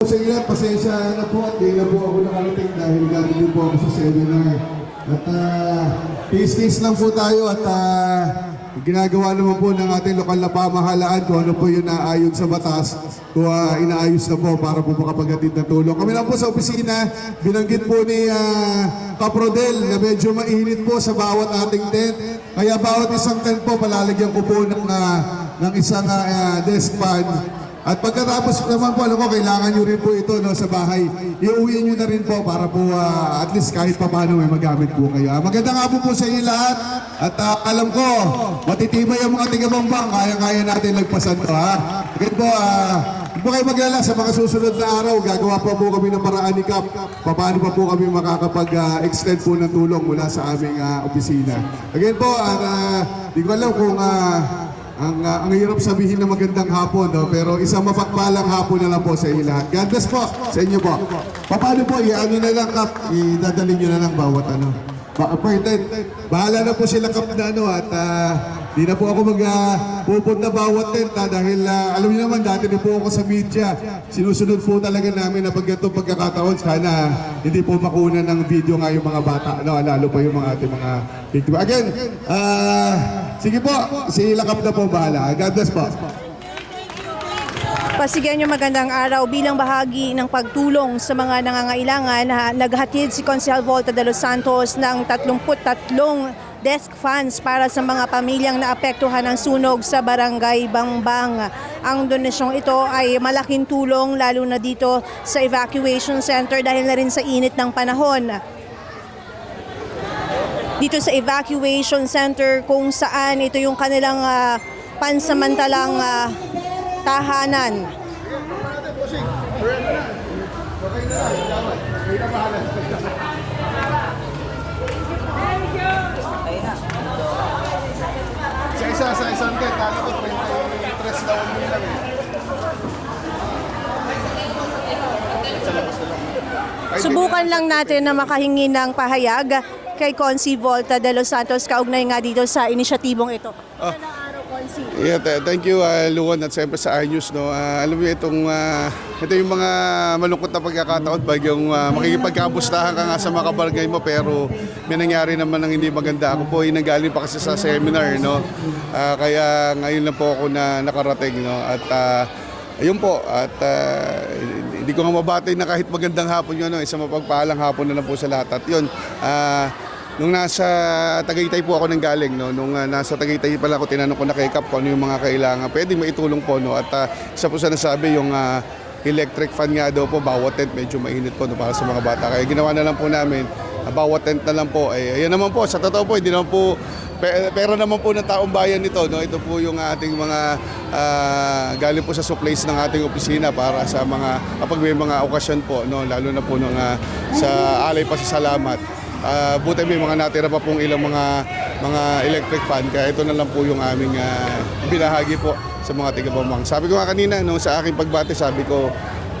Sa inyo, pasensya na po at di na po ako nakarating dahil galing din po ako sa seminar. At uh, case-case lang po tayo at ah, ginagawa naman po ng ating lokal na pamahalaan kung ano po yung naayon sa batas kung ah, inaayos na po para po makapaghatid ng tulong. Kami lang po sa opisina, binanggit po ni ah, Caprodel na medyo mainit po sa bawat ating tent. Kaya bawat isang tent po, palalagyan ko po ng, ah, ng isang ah, desk fan at pagkatapos naman po, alam ko, kailangan nyo rin po ito no, sa bahay. Iuwi nyo na rin po para po ah, at least kahit pa paano may magamit po kayo. Ah, maganda nga po po sa inyo lahat. At ah, alam ko, matitibay ang mga tigabambang. Kaya-kaya natin lagpasan to ha. Again po, hindi po kayo maglala sa mga susunod na araw. Gagawa pa po kami ng paraan ni Cap. Paano pa po kami makakapag-extend po ng tulong mula sa aming ah, opisina. Again po, at ah, di ko alam kung ah, ang, uh, ang hirap sabihin na magandang hapon, no? pero isang mapagpalang hapon na lang po sa inyo lahat. God bless po sa inyo po. Paano po, i-ano na lang, Kap, idadalhin nyo na lang bawat ano. Ba appointed. Bahala na po sila, Kap, na ano, at ah, di na po ako mag uh, pupunta bawat tent ha, dahil ah, alam niyo naman, dati po ako sa media. Sinusunod po talaga namin na pag ganitong pagkakataon, sana hindi po makunan ng video nga yung mga bata, no? lalo pa yung mga ating mga biktima. Again, ah, sige po, si Lakap na po bahala. God bless po. Pasigyan nyo magandang araw bilang bahagi ng pagtulong sa mga nangangailangan. Ha, naghatid si Consel Volta de los Santos ng 33 desk funds para sa mga pamilyang naapektuhan ng sunog sa Barangay Bangbang. Ang donasyong ito ay malaking tulong lalo na dito sa evacuation center dahil na rin sa init ng panahon dito sa evacuation center kung saan ito yung kanilang ah, pansamantalang ah, tahanan. Sa isa, sa isang tent, ano ko, 33 daw ang lang eh. Subukan lang natin na makahingi ng pahayag kay Consi Volta de los Santos kaugnay nga dito sa inisyatibong ito. Magandang Consi. Yeah, th- thank you uh, Luwan at siyempre sa iNews no. Ah, alam mo itong ah, ito yung mga malungkot na pagkakataon pag yung uh, makikipagkamustahan ka nga sa mga kabarangay mo pero may nangyari naman ng hindi maganda. Ako po ay nanggaling pa kasi sa seminar no. Ah, kaya ngayon lang po ako na nakarating no at ah, ayun po at ah, hindi ko nga mabati na kahit magandang hapon yun no, isang mapagpaalang hapon na lang po sa lahat at yun ah, Nung nasa Tagaytay po ako nang galing, no? nung ah, nasa Tagaytay pala ako, tinanong ko na kay Kap kung ano yung mga kailangan. Pwede maitulong po. No? At uh, isa po sa nasabi, yung ah, electric fan nga daw po, bawat tent medyo mainit po no? para sa mga bata. Kaya ginawa na lang po namin, ah, bawat tent na lang po. Eh, ayan naman po, sa totoo po, hindi naman po, pe- pero naman po ng taong bayan nito. No? Ito po yung ating mga ah, galing po sa supplies ng ating opisina para sa mga, kapag may mga okasyon po, no? lalo na po nung, ah, sa alay pa Ah, buti may mga natira pa pong ilang mga mga electric fan kaya ito na lang po yung aming ah, binahagi po sa mga tiga-Bamang. Sabi ko nga kanina no, sa aking pagbati, sabi ko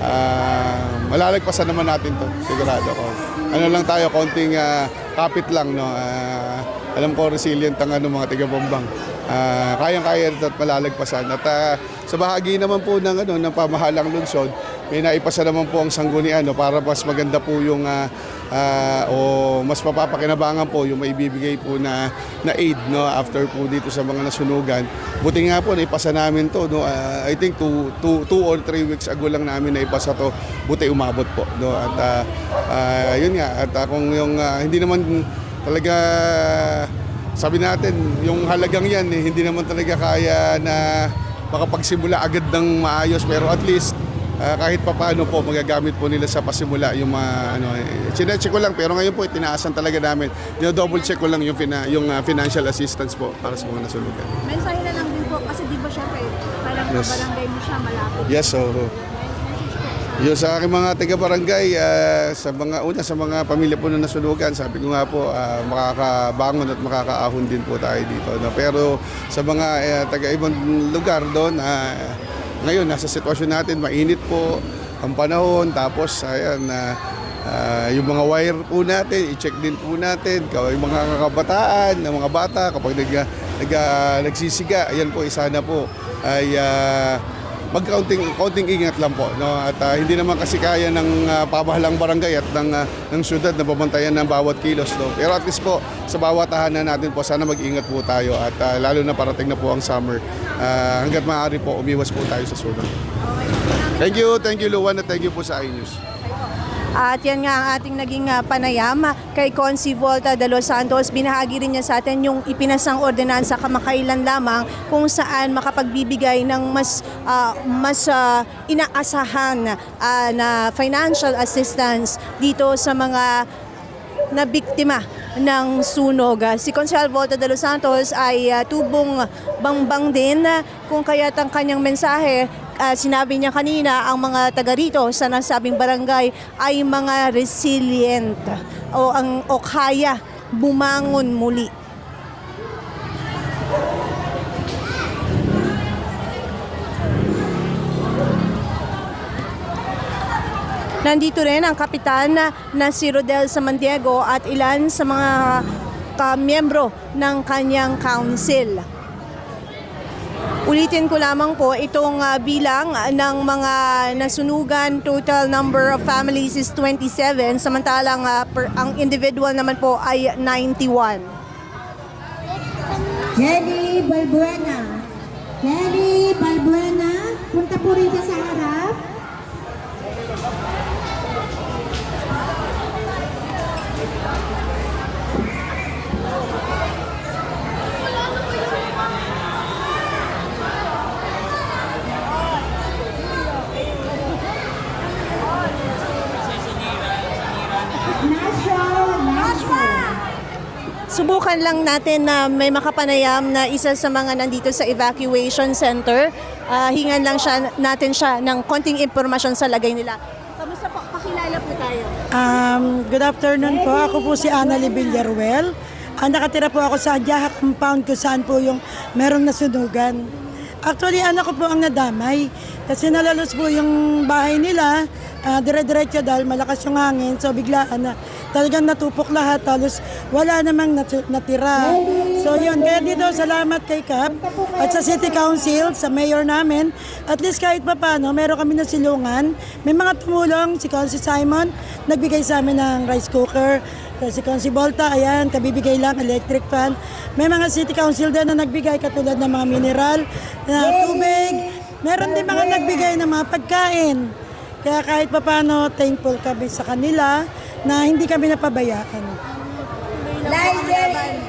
ah, malalagpasan naman natin to sigurado ko. Ano lang tayo, konting ah, kapit lang. No? Ah, alam ko resilient ang ano, mga tiga-Bambang. Ah, kayang-kaya at malalagpasan. At ah, sa bahagi naman po ng, ano, ng pamahalang lungsod, may naipasa naman po ang sanggunian no, para mas maganda po yung ah, ah, o mas mapapakinabangan po yung maibibigay po na na aid no after po dito sa mga nasunugan. Buti nga po naipasa namin to no. ah, I think two, two, two or three weeks ago lang namin naipasa to. Buti umabot po no at ah, ah, yun nga at ah, kung yung ah, hindi naman talaga sabi natin yung halagang yan eh, hindi naman talaga kaya na makapagsimula agad ng maayos pero at least Ah, kahit pa paano po magagamit po nila sa pasimula yung mga ano eh, chinecheck ko lang pero ngayon po itinaasan talaga namin double check ko lang yung fina, yung ah, financial assistance po para sa mga nasulugan. Mensahe na lang din po kasi di ba syempre parang Yes. barangay mo siya malapit. Yes, so yung sa aking mga taga-barangay, ah, sa mga una sa mga pamilya po na nasulugan, sabi ko nga po ah, makakabangon at makakaahon din po tayo dito. No? Pero sa mga eh, taga-ibang lugar doon, ah, ngayon nasa sitwasyon natin, mainit po ang panahon, tapos ayan na yung mga wire po natin, i-check din po natin, yung mga kabataan, ng mga bata, kapag nag, nag, nagsisiga, ayan po, isa na po, ay ah, mag-counting counting ingat lang po. No? At ah, hindi naman kasi kaya ng ah, pamahalang barangay at ng, ah, ng syudad na pabantayan ng bawat kilos. No? Pero at least po, sa bawat tahanan natin po, sana mag-ingat po tayo. At ah, lalo na parating na po ang summer. Ah, hanggat maaari po, umiwas po tayo sa sunog. Thank you, thank you Luwan at thank you po sa iNews. At yan nga ang ating naging ah, panayam kay Consi Volta de Los Santos. Binahagi rin niya sa atin yung ipinasang ordinansa kamakailan lamang kung saan makapagbibigay ng mas ah, mas ah, inaasahan ah, na financial assistance dito sa mga na biktima ng sunog. Ah, Si Consel Volta de Los Santos ay ah, tubong bangbang din ah, kung kaya't ang kanyang mensahe ah, sinabi niya kanina ang mga taga rito sa nasabing barangay ay mga resilient o ang o kaya bumangon muli. Nandito rin ang kapitan na, si Rodel Samandiego at ilan sa mga kamiyembro ng kanyang council. Ulitin ko lamang po itong ah, bilang ng mga nasunugan. Total number of families is 27 samantalang ah, per, ang individual naman po ay 91. Jenny Balbuena. Jenny Balbuena, punta po rito sa harap. Subukan lang natin na may makapanayam na isa sa mga nandito sa evacuation center. Ah, hingan lang siya, natin siya ng konting impormasyon sa lagay nila. Kamusta po? Pakilala po tayo. Um, good afternoon po. Ako po si Annalie Villaruel. Ah, nakatira po ako sa Jaha Compound kung saan po yung merong nasunugan. Actually, anak ko po ang nadamay kasi nalalos po yung bahay nila. ah, dire-diretso dahil malakas yung hangin. So biglaan na talagang natupok lahat. Talos wala namang natira. So yun, kaya dito salamat kay Cap at sa City Council, sa mayor namin. At least kahit pa paano, meron kami na silungan. May mga tumulong, si Consi Simon, nagbigay sa amin ng rice cooker. Si Consi Volta, ayan, kabibigay lang, electric fan. May mga City Council din na nagbigay katulad ng mga mineral, na tubig. Meron din mga nagbigay ng mga pagkain. Kaya kahit pa paano, thankful kami sa kanila na hindi kami napabayaan.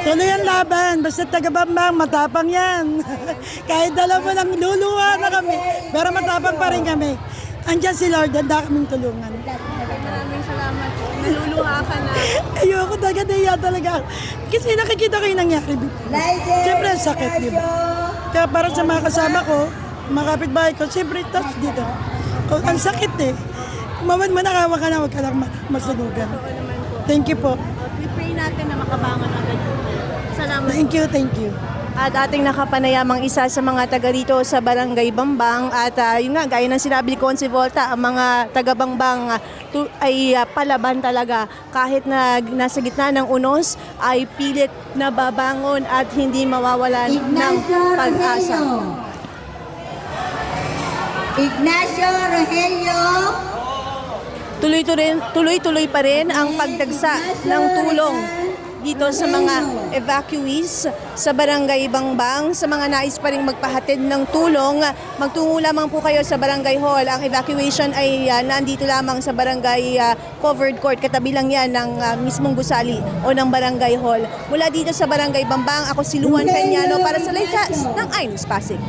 Tuloy ang laban. Basta taga-bambang, matapang yan. Kahit dala mo lang luluha na kami. Pero matapang pa rin kami. Andiyan si Lord, handa kaming tulungan. Maraming salamat po. Naluluha ka na. Ayoko talaga naiya talaga. Kasi nakikita ko yung nangyari dito. Siyempre ang sakit, di ba? Kaya para sa mga kasama ko, mga kapitbahay ko, siyempre touch dito. Ang sakit eh. Kumawan mo nakawa ka na, huwag ka lang ma- masunugan. Thank you po. We pray natin na makabangon agad. Salamat. Thank you, thank you. At ating nakapanayamang isa sa mga taga rito sa Barangay Bambang at ah, yun nga, gaya ng sinabi ni Consi Volta, ang mga taga Bambang ah, tu- ay ah, palaban talaga kahit na nasa gitna ng unos ay pilit na babangon at hindi mawawalan ng Ignacio pag-asa. Rogelio. Ignacio Rogelio. Tuloy-tuloy tuloy-tuloy pa rin ang pagdagsa ng tulong dito sa mga evacuees sa Barangay Bangbang. Sa mga nais pa rin magpahatid ng tulong, magtungo lamang po kayo sa Barangay Hall. Ang evacuation ay ah, nandito lamang sa Barangay ah, Covered Court. Katabi lang yan ng ah, mismong gusali o ng Barangay Hall. Mula dito sa Barangay Bambang, ako si Luan Peñano para sa Lightcast ng iNews Pasig.